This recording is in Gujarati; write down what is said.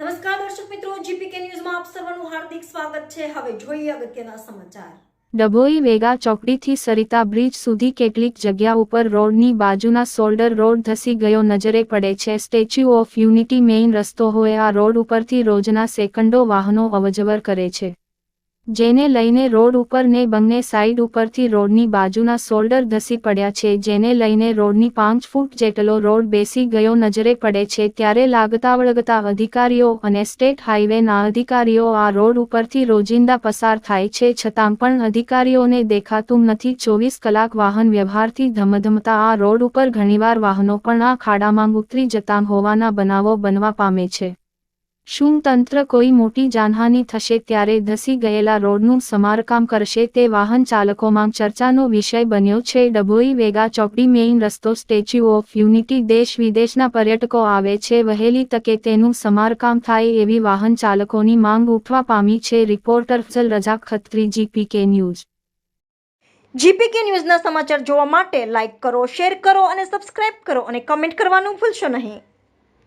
નમસ્કાર દર્શક મિત્રો, જીપીકે ન્યૂઝમાં આપ સર્વનું હાર્દિક સ્વાગત છે. હવે જોઈએ અગત્યના સમાચાર. ડભોઈ વેગા ચોકડીથી સરિતા બ્રિજ સુધી કેટલીક જગ્યા ઉપર રોડની બાજુના સોલ્ડર રોડ ધસી ગયો નજરે પડે છે. સ્ટેચ્યુ ઓફ યુનિટી મેઇન રસ્તો હોય આ રોડ ઉપરથી રોજના સેકન્ડો વાહનો અવજવર કરે છે. જેને લઈને રોડ ઉપર ને બંને સાઈડ ઉપરથી રોડની બાજુના સોલ્ડર ધસી પડ્યા છે, જેને લઈને રોડની પાંચ ફૂટ જેટલો રોડ બેસી ગયો નજરે પડે છે, ત્યારે લાગતા વળગતા અધિકારીઓ અને સ્ટેટ હાઈવેના અધિકારીઓ આ રોડ ઉપરથી રોજિંદા પસાર થાય છે, છતાં પણ અધિકારીઓને દેખાતું નથી. ચોવીસ કલાક વાહન વ્યવહારથી ધમધમતા આ રોડ ઉપર ઘણીવાર વાહનો પણ આ ખાડામાં ઉતરી જતા હોવાના બનાવો બનવા પામે છે. શું તંત્ર કોઈ મોટી જાનહાની થશે ત્યારે ધસી ગયેલા રોડનું સમારકામ કરશે તે વાહન ચાલકોમાં ચર્ચાનો વિષય બન્યો છે. ડભોઈ વેગા ચોકડી મેઇન રસ્તો સ્ટેચ્યુ ઓફ યુનિટી દેશ વિદેશના પર્યટકો આવે છે. વહેલી તકે તેનું સમારકામ થાય એવી વાહન ચાલકોની માંગ ઉઠવા પામી છે. Reporter Fazal Raja Khatri, GPK news. GPK ન્યૂઝના સમાચાર જોવા માટે લાઇક કરો, શેર કરો અને સબસ્ક્રાઇબ કરો અને કમેન્ટ કરવાનું ભૂલશો નહીં.